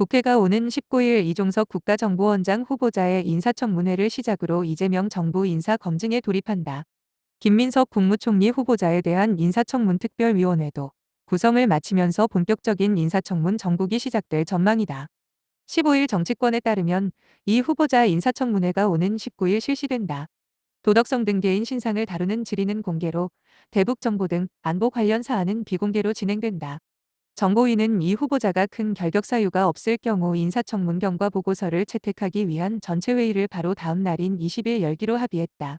국회가 오는 19일 이종석 국가정보원장 후보자의 인사청문회를 시작으로 이재명 정부 인사 검증에 돌입한다. 김민석 국무총리 후보자에 대한 인사청문 특별위원회도 구성을 마치면서 본격적인 인사청문 정국이 시작될 전망이다. 15일 정치권에 따르면 이 후보자 인사청문회가 오는 19일 실시된다. 도덕성 등 개인 신상을 다루는 질의는 공개로 대북 정보 등 안보 관련 사안은 비공개로 진행된다. 정보위는 이 후보자가 큰 결격 사유가 없을 경우 인사청문 경과 보고서를 채택하기 위한 전체 회의를 바로 다음 날인 20일 열기로 합의했다.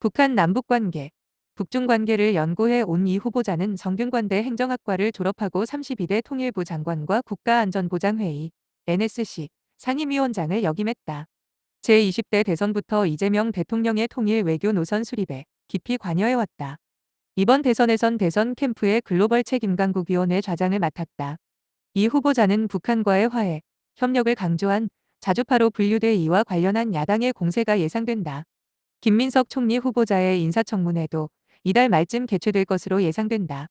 북한 남북 관계, 북중 관계를 연구해 온 이 후보자는 성균관대 행정학과를 졸업하고 32대 통일부 장관과 국가안전보장회의, NSC 상임위원장을 역임했다. 제20대 대선부터 이재명 대통령의 통일 외교 노선 수립에 깊이 관여해왔다. 이번 대선에선 대선 캠프의 글로벌 책임강국위원회 좌장을 맡았다. 이 후보자는 북한과의 화해, 협력을 강조한 자주파로 분류돼 이와 관련한 야당의 공세가 예상된다. 김민석 총리 후보자의 인사청문회도 이달 말쯤 개최될 것으로 예상된다.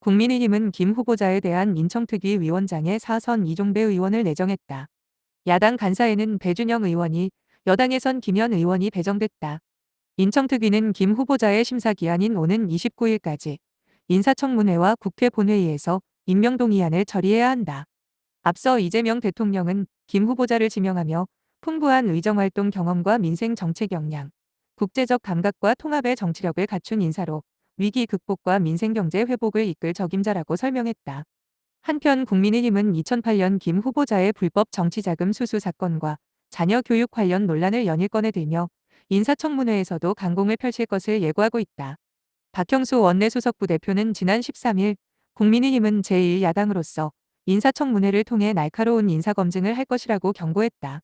국민의힘은 김 후보자에 대한 인청특위 위원장에 사선 이종배 의원을 내정했다. 야당 간사에는 배준영 의원이, 여당에선 김현 의원이 배정됐다. 인청특위는 김 후보자의 심사기한인 오는 29일까지 인사청문회와 국회 본회의에서 임명동의안을 처리해야 한다. 앞서 이재명 대통령은 김 후보자를 지명하며 풍부한 의정활동 경험과 민생 정책 역량, 국제적 감각과 통합의 정치력을 갖춘 인사로 위기 극복과 민생경제 회복을 이끌 적임자라고 설명했다. 한편 국민의힘은 2008년 김 후보자의 불법 정치자금 수수 사건과 자녀 교육 관련 논란을 연일 꺼내들며 인사청문회에서도 강공을 펼칠 것을 예고하고 있다. 박형수 원내수석 부 대표는 지난 13일 국민의힘은 제1야당으로서 인사청문회를 통해 날카로운 인사검증을 할 것이라고 경고했다.